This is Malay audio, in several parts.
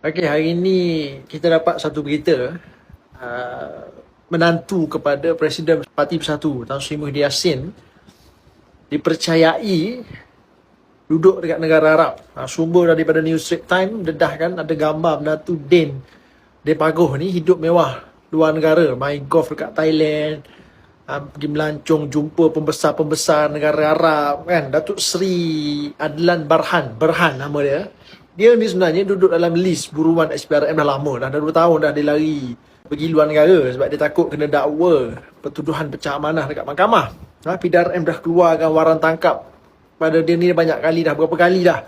Okey, hari ini kita dapat satu berita uh, menantu kepada Presiden Parti Bersatu Tan Sri Muhyiddin Yassin dipercayai duduk dekat negara Arab. Uh, sumber daripada New Straits Times dedah kan ada gambar menantu Din dia paguh ni hidup mewah luar negara, main golf dekat Thailand, uh, pergi melancong jumpa pembesar-pembesar negara Arab kan Datuk Seri Adlan Barhan Berhan nama dia dia ni sebenarnya duduk dalam list buruan SPRM dah lama. Dah dah 2 tahun dah dia lari pergi luar negara sebab dia takut kena dakwa pertuduhan pecah amanah dekat mahkamah. Ha, PDRM dah keluarkan waran tangkap. Pada dia ni banyak kali dah berapa kali dah.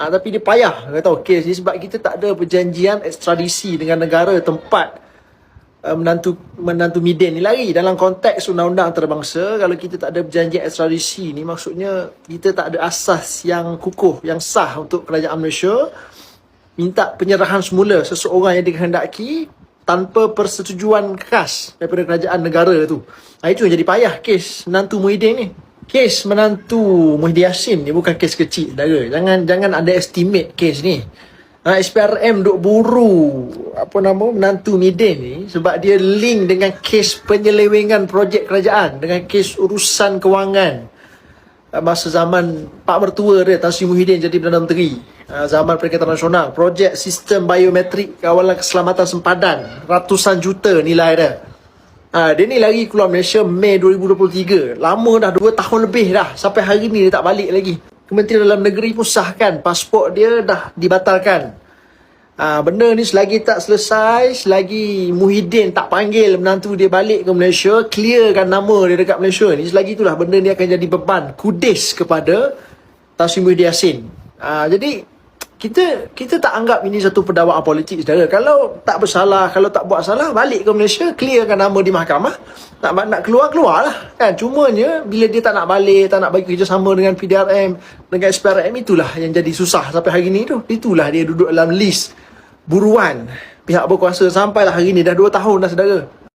Ha, tapi dia payah. Kata ni sebab kita tak ada perjanjian ekstradisi dengan negara tempat uh, menantu menantu Midin ni lari dalam konteks undang-undang antarabangsa kalau kita tak ada perjanjian ekstradisi ni maksudnya kita tak ada asas yang kukuh yang sah untuk kerajaan Malaysia minta penyerahan semula seseorang yang dikehendaki tanpa persetujuan khas daripada kerajaan negara tu. Ha, itu yang jadi payah kes menantu Muhyiddin ni. Kes menantu Muhyiddin Yassin ni bukan kes kecil saudara. Jangan jangan ada estimate kes ni. Ha, SPRM duk buru. Apa nama? Menantu Midin ni sebab dia link dengan kes penyelewengan projek kerajaan dengan kes urusan kewangan. Ha, masa zaman Pak Mertua dia Tan Sri Muhyiddin jadi Perdana Menteri. Ha, zaman Perikatan Nasional projek sistem biometrik kawalan keselamatan sempadan. Ratusan juta nilai dia. Ha, dia ni lari keluar Malaysia Mei 2023. Lama dah 2 tahun lebih dah. Sampai hari ni dia tak balik lagi. Kementerian Dalam Negeri pun sahkan pasport dia dah dibatalkan. Ha, benda ni selagi tak selesai, selagi Muhyiddin tak panggil menantu dia balik ke Malaysia, clearkan nama dia dekat Malaysia ni, selagi itulah benda ni akan jadi beban kudis kepada Tan Sri Muhyiddin Yassin. Ha, jadi kita kita tak anggap ini satu pendakwaan politik saudara. Kalau tak bersalah, kalau tak buat salah, balik ke Malaysia, clearkan nama di mahkamah. Nak nak keluar, keluarlah. Kan? Cumanya, bila dia tak nak balik, tak nak bagi kerjasama dengan PDRM, dengan SPRM, itulah yang jadi susah sampai hari ni tu. Itulah dia duduk dalam list buruan pihak berkuasa sampailah hari ni. Dah 2 tahun dah saudara.